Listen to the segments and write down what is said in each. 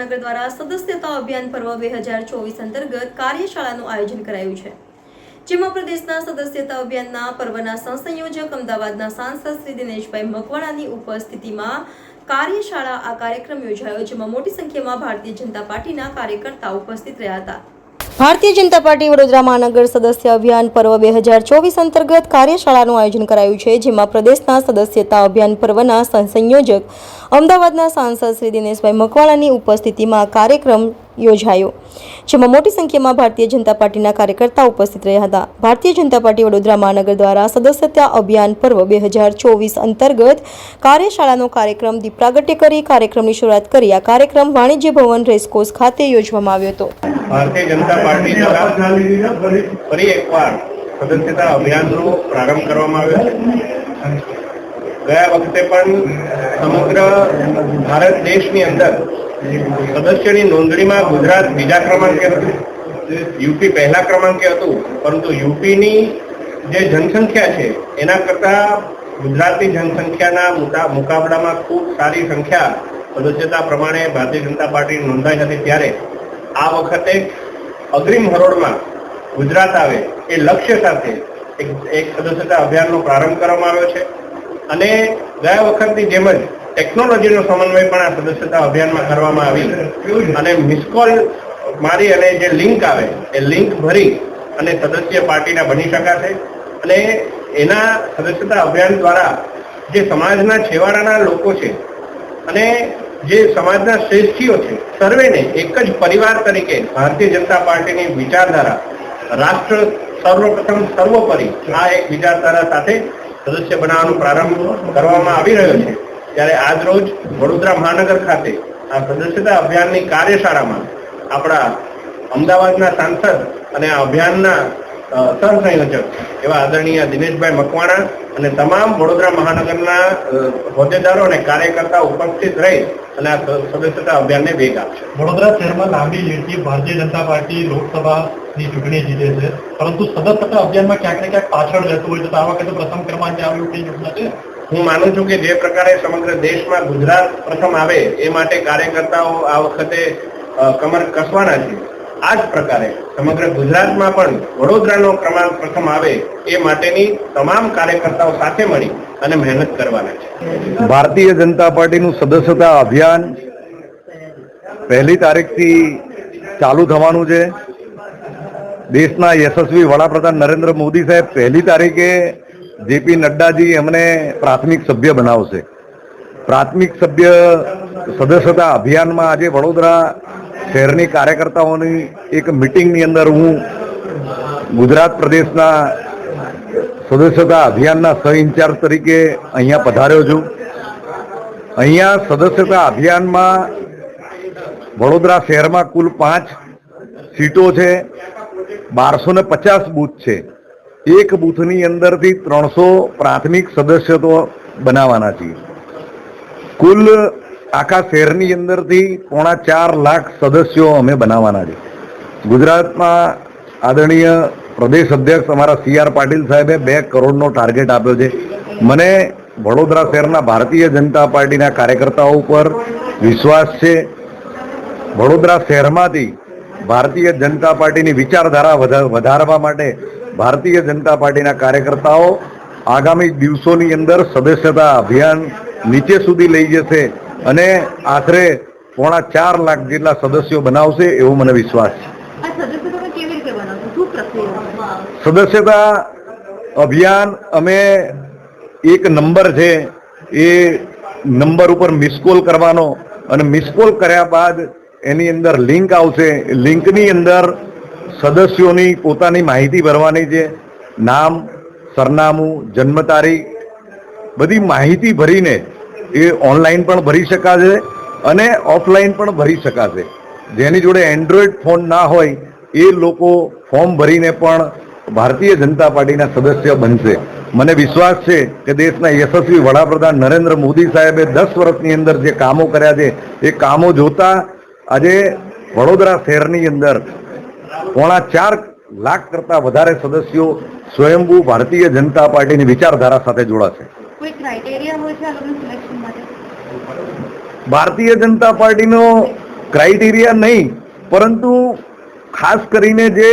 મહાનગર દ્વારા સદસ્યતા અભિયાન પર્વ બે હજાર ચોવીસ અંતર્ગત કાર્યશાળાનું આયોજન કરાયું છે. જેમાં પ્રદેશના સદસ્યતા અભિયાનના પર્વના સંસંયોજક અમદાવાદના સાંસદ શ્રી દિનેશભાઈ મકવાણાની ઉપસ્થિતિમાં કાર્યશાળા આ કાર્યક્રમ યોજાયો, જેમાં મોટી સંખ્યામાં ભારતીય જનતા પાર્ટીના કાર્યકર્તાઓ ઉપસ્થિત રહ્યા હતા. ભારતીય જનતા પાર્ટી વડોદરા મહાનગર સદસ્ય અભિયાન પર્વ બે હજાર ચોવીસ અંતર્ગત કાર્યશાળાનું આયોજન કરાયું છે, જેમાં પ્રદેશના સદસ્યતા અભિયાન પર્વના સંયોજક અમદાવાદના સાંસદ શ્રી દિનેશભાઈ મકવાણાની ઉપસ્થિતિમાં કાર્યક્રમ યોજાયો, જેમાં મોટી સંખ્યામાં ભારતીય જનતા પાર્ટીના કાર્યકર્તા ઉપસ્થિત રહ્યા હતા. ભારતીય જનતા પાર્ટી વડોદરા મહાનગર દ્વારા સદસ્યતા અભિયાન પર્વ બે હજાર ચોવીસ અંતર્ગત કાર્યશાળાનો કાર્યક્રમ દીપ પ્રાગટ્ય કરી કાર્યક્રમની શરૂઆત કરી. આ કાર્યક્રમ વાણિજ્ય ભવન રેસકોર્સ ખાતે યોજવામાં આવ્યો હતો. ભારતીય જનતા પાર્ટી દ્વારા ફરી એકવાર સદસ્યતા અભિયાનનો પ્રારંભ કરવામાં આવ્યો છે. ગયા વખતે પણ સમગ્ર ભારત દેશની અંદર સદસ્યની નોંધણીમાં ગુજરાત બીજા ક્રમાંકે હતું યુપી પહેલા ક્રમાંકે હતું પરંતુ યુપીની જે જનસંખ્યા છે એના કરતાં ગુજરાતની જનસંખ્યાના મુકા મુકાબલામાં ખૂબ સારી સંખ્યા સદસ્યતા પ્રમાણે ભારતીય જનતા પાર્ટી નોંધાઈ હતી ત્યારે આ વખતે અગ્રિમ હરોળમાં ગુજરાત આવે એ લક્ષ્ય સાથે એક એક સદસ્યતા અભિયાનનો પ્રારંભ કરવામાં આવ્યો છે. અને ગયા વખતની જેમ જ ટેકનોલોજીનો સમન્વય પણ આ સદસ્યતા અભિયાનમાં કરવામાં આવી. અને મિસકોલ મારી અને જે લિંક આવે એ લિંક ભરી અને સદસ્ય પાર્ટીના બની શકાશે. અને એના સદસ્યતા અભિયાન દ્વારા જે સમાજના છેવાડાના લોકો છે અને જે સમાજના શ્રેષ્ઠીઓ છે, સર્વેને એક જ પરિવાર તરીકે ભારતીય જનતા પાર્ટીની વિચારધારા, રાષ્ટ્ર સર્વપ્રથમ સર્વોપરી, આ એક વિચારધારા સાથે સદસ્ય બનાવવાનો પ્રારંભ કરવામાં આવી રહ્યો છે. ત્યારે આજ રોજ વડોદરા મહાનગર ખાતે આ સદસ્યતા અભિયાનની કાર્યશાળામાં આપણા અમદાવાદના સાંસદ અને આ અભિયાનના સહસંયોજક એવા આદરણીય દિનેશભાઈ મકવાણા અને તમામ વડોદરા મહાનગરના હોદ્દેદારો અને કાર્યકર્તા ઉપસ્થિત રહી અને આ સદસ્યતા અભિયાનને વેગ આપશે. વડોદરા શહેરમાં લાંબી લીડથી ભારતીય જનતા પાર્ટી લોકસભાની ચૂંટણી જીતે છે. પરંતુ સદસ્યતા અભિયાનમાં ક્યાંક ને ક્યાંક પાછળ રહેતું હોય છે. તો આ વખતે પ્રથમ ક્રમાંકે આવ્યું કઈ યોજના છે. હું માનું છું કે જે પ્રકારે સમગ્ર દેશમાં ગુજરાત પ્રથમ આવે એ માટે કાર્યકર્તાઓ આ વખતે કમર કસવાના છે. આ જ પ્રકારે સમગ્ર ગુજરાતમાં પણ વડોદરાનો ક્રમાંક પ્રથમ આવે એ માટેની તમામ કાર્યકર્તાઓ સાથે મળી અને મહેનત કરવાના છે. ભારતીય જનતા પાર્ટીનું સદસ્યતા અભિયાન પહેલી તારીખથી ચાલુ થવાનું છે. દેશના યશસ્વી વડાપ્રધાન નરેન્દ્ર મોદી સાહેબ પહેલી તારીખે જેપી નડ્ડાજી એમને પ્રાથમિક સભ્ય બનાવશે. પ્રાથમિક સભ્ય સદસ્યતા અભિયાનમાં આજે વડોદરા શહેરની કાર્યકર્તાઓની એક મિટિંગની અંદર હું ગુજરાત પ્રદેશના સદસ્યતા અભિયાનના સહ ઇન્ચાર્જ તરીકે અહીંયા પધાર્યો છું. અહીંયા સદસ્યતા અભિયાનમાં વડોદરા શહેરમાં કુલ પાંચ સીટો છે, બારસો ને પચાસ બૂથ છે. એક બૂથની અંદરથી ત્રણસો પ્રાથમિક સદસ્યત્વ બનાવવાના છીએ. કુલ આખા શહેરની અંદરથી પોણા ચાર લાખ સદસ્યો અમે બનાવવાના છે. ગુજરાતમાં આદરણીય પ્રદેશ અધ્યક્ષ અમારા સી આર પાટીલ સાહેબે બે કરોડનો ટાર્ગેટ આપ્યો છે. મને વડોદરા શહેરના ભારતીય જનતા પાર્ટીના કાર્યકર્તાઓ ઉપર વિશ્વાસ છે. વડોદરા શહેરમાંથી ભારતીય જનતા પાર્ટીની વિચારધારા વધા- વધારવા માટે ભારતીય જનતા પાર્ટીના કાર્યકર્તાઓ આગામી દિવસોની અંદર સદસ્યતા અભિયાન નીચે સુધી લઈ જશે. અને આશરે પોણા ચાર લાખ જેટલા સદસ્યો બનાવશે એવો મને વિશ્વાસ છે. સદસ્યતા અભિયાન અમે એક નંબર છે. એ નંબર ઉપર મિસકોલ કરવાનો અને મિસ કોલ કર્યા બાદ એની અંદર લિંક આવશે. લિંકની અંદર સદસ્યોની પોતાની માહિતી ભરવાની છે. નામ સરનામું જન્મ તારીખ બધી માહિતી ભરીને એ ઓનલાઈન પણ ભરી શકાશે અને ઓફલાઈન પણ ભરી શકાશે. જેની જોડે એન્ડ્રોઈડ ફોન ના હોય, એ લોકો ફોર્મ ભરીને પણ ભારતીય જનતા પાર્ટીના સદસ્ય બનશે. મને વિશ્વાસ છે કે દેશના યશસ્વી વડાપ્રધાન નરેન્દ્ર મોદી સાહેબે દસ વર્ષની અંદર જે કામો કર્યા છે, એ કામો જોતા આજે વડોદરા શહેરની અંદર પોણા ચાર લાખ કરતાં વધારે સદસ્યો સ્વયંભૂ ભારતીય જનતા પાર્ટીની વિચારધારા સાથે જોડાશે. કોઈ ક્રાઇટેરિયા હોય છે આ સિલેક્શન માટે? ભારતીય જનતા પાર્ટીનો ક્રાઇટેરિયા નહીં, પરંતુ ખાસ કરીને જે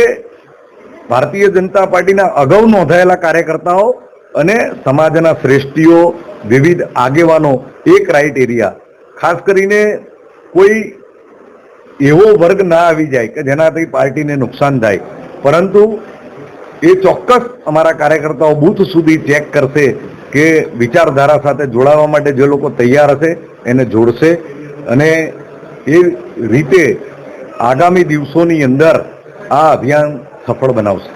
ભારતીય જનતા પાર્ટીના અગાઉ નોંધાયેલા કાર્યકર્તાઓ અને સમાજના શ્રેષ્ઠીઓ, વિવિધ આગેવાનો, એ ક્રાઇટેરિયા ખાસ કરીને કોઈ એવો વર્ગ ના આવી જાય કે જેનાથી પાર્ટીને નુકસાન થાય. પરંતુ એ ચોક્કસ અમારા કાર્યકર્તાઓ બૂથ સુધી ચેક કરશે કે વિચારધારા સાથે જોડાવા માટે જે લોકો તૈયાર હશે, એને જોડશે અને એ રીતે આગામી દિવસોની અંદર આ અભિયાન સફળ બનાવશે.